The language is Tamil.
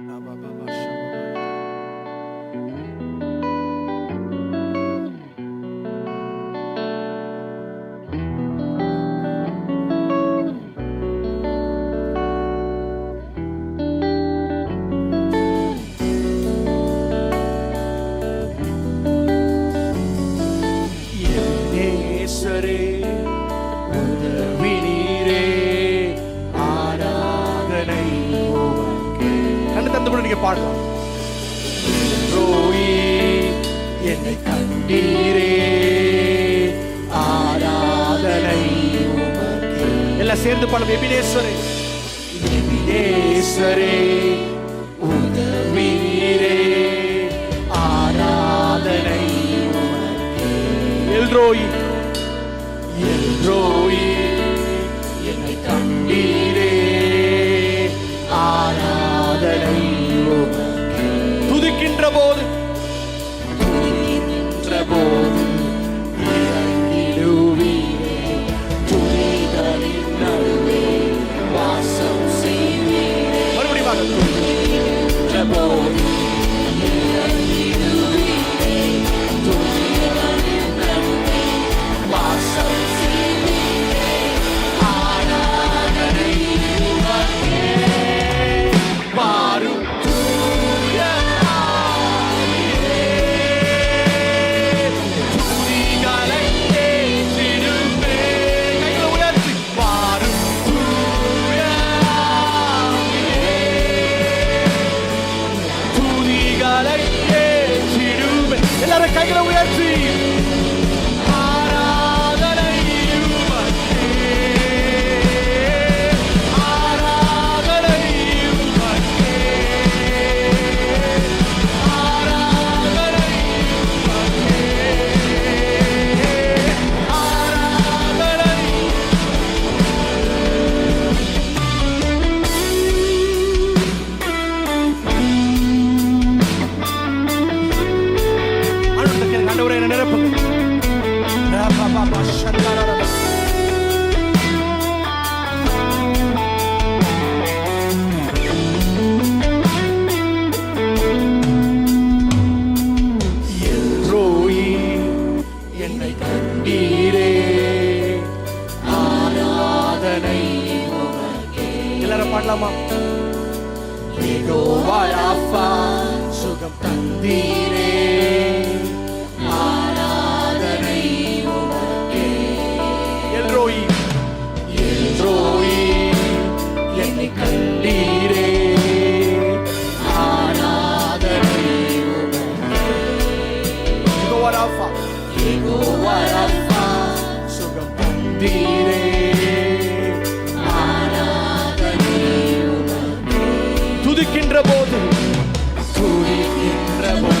Abba, Abba, Shabba. பாடலாம். என்னை கண்டீரே ஆராதனை எல்லாம் சேர்ந்து பாடம் எபினேஸ்வரே எபினேஸ்வரே உதவீரே ஆராதனை எல்ரோயி. எல்ரோயி Lord. Take it away, team. பண்ணலாமா சுகம் தந்தீரே. свободу, туди їх треба.